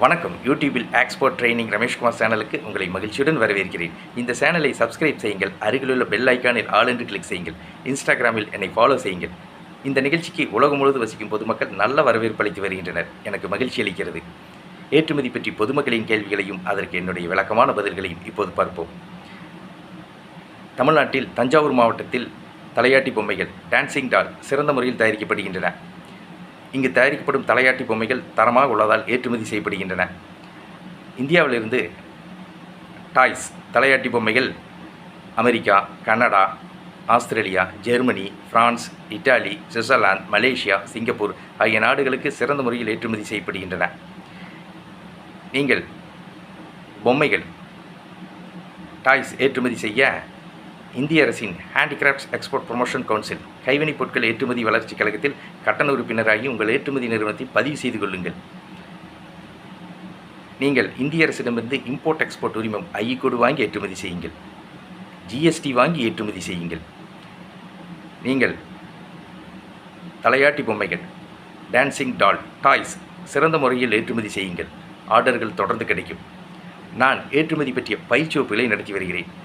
வணக்கம். யூடியூபில் export training Rameshkumar சேனலுக்கு உங்களை மகிழ்ச்சியுடன் வரவேற்கிறேன். இந்த சேனலை சப்ஸ்கிரைப் செய்யுங்கள். அருகிலுள்ள பெல் ஐக்கானில் ஆல் என்று கிளிக் செய்யுங்கள். இன்ஸ்டாகிராமில் என்னை ஃபாலோ செய்யுங்கள். இந்த நிகழ்ச்சிக்கு உலகம் முழுவதும் வசிக்கும் பொதுமக்கள் நல்ல வரவேற்பு அளித்து வருகின்றனர். எனக்கு மகிழ்ச்சி அளிக்கிறது. ஏற்றுமதி பற்றி பொதுமக்களின் கேள்விகளையும் அதற்கு என்னுடைய விளக்கமான பதில்களையும் இப்போது பார்ப்போம். தமிழ்நாட்டில் தஞ்சாவூர் மாவட்டத்தில் தலையாட்டி பொம்மைகள் டான்சிங் டால் சிறந்த முறையில் தயாரிக்கப்படுகின்றன. இங்கு தயாரிக்கப்படும் தலையாட்டி பொம்மைகள் தரமாக உள்ளதால் ஏற்றுமதி செய்யப்படுகின்றன. இந்தியாவிலிருந்து டாய்ஸ் தலையாட்டி பொம்மைகள் America Canada Australia Germany France Italy Switzerland Malaysia Singapore ஆகிய நாடுகளுக்கு சிறந்த முறையில் ஏற்றுமதி செய்யப்படுகின்றன. நீங்கள் பொம்மைகள் டாய்ஸ் ஏற்றுமதி செய்ய இந்திய அரசின் ஹேண்டிகிராஃப்ட்ஸ் எக்ஸ்போர்ட் ப்ரொமோஷன் கவுன்சில் கைவினைப் பொருட்கள் ஏற்றுமதி வளர்ச்சிக் கழகத்தில் கட்டண உறுப்பினராகி உங்கள் ஏற்றுமதி நிறுவனத்தை பதிவு செய்து கொள்ளுங்கள். நீங்கள் இந்திய அரசிடமிருந்து இம்போர்ட் எக்ஸ்போர்ட் உரிமம் ஐ கோடு வாங்கி ஏற்றுமதி செய்யுங்கள். ஜிஎஸ்டி வாங்கி ஏற்றுமதி செய்யுங்கள். நீங்கள் தலையாட்டி பொம்மைகள் டான்சிங் டால் டாய்ஸ் சிறந்த முறையில் ஏற்றுமதி செய்யுங்கள். ஆர்டர்கள் தொடர்ந்து கிடைக்கும். நான் ஏற்றுமதி பற்றிய பயிற்சி வகுப்புகளை நடத்தி வருகிறேன்.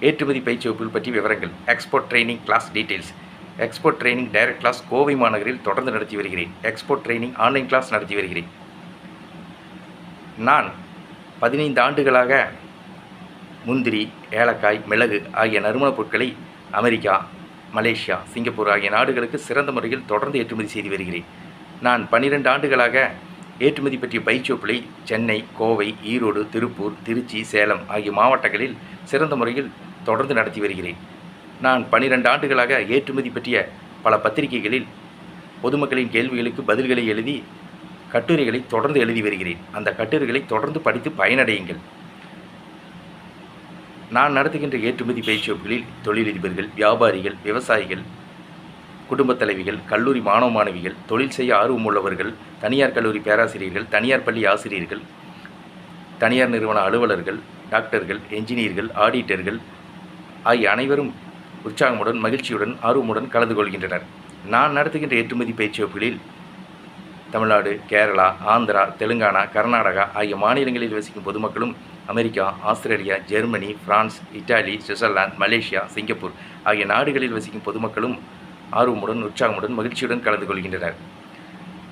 ஏற்றுமதி பயிற்சி வகுப்புகள் பற்றி விவரங்கள் export training class details export training direct class Kovai மாநகரில் தொடர்ந்து நடத்தி வருகிறேன். எக்ஸ்போர்ட் ட்ரைனிங் ஆன்லைன் கிளாஸ் நடத்தி வருகிறேன். நான் பதினைந்து ஆண்டுகளாக முந்திரி ஏலக்காய் மிளகு ஆகிய நறுமணப் பொருட்களை அமெரிக்கா மலேசியா சிங்கப்பூர் ஆகிய நாடுகளுக்கு சிறந்த முறையில் தொடர்ந்து ஏற்றுமதி செய்து வருகிறேன். நான் பன்னிரெண்டு ஆண்டுகளாக ஏற்றுமதி பற்றிய பயிற்சி சென்னை கோவை ஈரோடு திருப்பூர் திருச்சி சேலம் ஆகிய மாவட்டங்களில் சிறந்த முறையில் தொடர்ந்து நடத்தி வருகிறேன். நான் பனிரெண்டு ஆண்டுகளாக ஏற்றுமதி பற்றிய பல பத்திரிகைகளில் பொதுமக்களின் கேள்விகளுக்கு பதில்களை எழுதி கட்டுரைகளை தொடர்ந்து எழுதி வருகிறேன். அந்த கட்டுரைகளை தொடர்ந்து படித்து பயனடையுங்கள். நான் நடத்துகின்ற ஏற்றுமதி பயிற்சி வகுப்புகளில் தொழிலதிபர்கள் வியாபாரிகள் விவசாயிகள் குடும்பத் தலைவிகள் கல்லூரி மாணவ மாணவிகள் தொழில் செய்ய ஆர்வமுள்ளவர்கள் தனியார் கல்லூரி பேராசிரியர்கள் தனியார் பள்ளி ஆசிரியர்கள் தனியார் நிறுவன அலுவலர்கள் டாக்டர்கள் என்ஜினியர்கள் ஆடிட்டர்கள் ஆகிய அனைவரும் உற்சாகமுடன் மகிழ்ச்சியுடன் ஆர்வமுடன் கலந்து கொள்கின்றனர். நான் நடத்துகின்ற ஏற்றுமதி பேச்சுவப்புகளில் தமிழ்நாடு கேரளா ஆந்திரா தெலுங்கானா கர்நாடகா ஆகிய மாநிலங்களில் வசிக்கும் பொதுமக்களும் America Australia Germany France Italy Switzerland Malaysia Singapore ஆகிய நாடுகளில் வசிக்கும் பொதுமக்களும் ஆர்வமுடன் உற்சாகமுடன் மகிழ்ச்சியுடன் கலந்து கொள்கின்றனர்.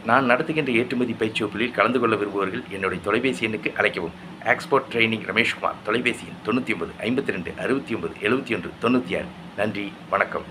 நான் நடத்துகின்ற ஏற்றுமதி பயிற்சி வகுப்பில் கலந்து கொள்ள விரும்புவர்கள் என்னுடைய தொலைபேசி எண்ணுக்கு அழைக்கவும். எக்ஸ்போர்ட் ட்ரைனிங் ரமேஷ்குமார் தொலைபேசி எண் தொண்ணூற்றி ஒன்பது ஐம்பத்தி ரெண்டு அறுபத்தி ஒன்பது எழுபத்தி ஒன்று தொண்ணூற்றி ஆறு. நன்றி வணக்கம்.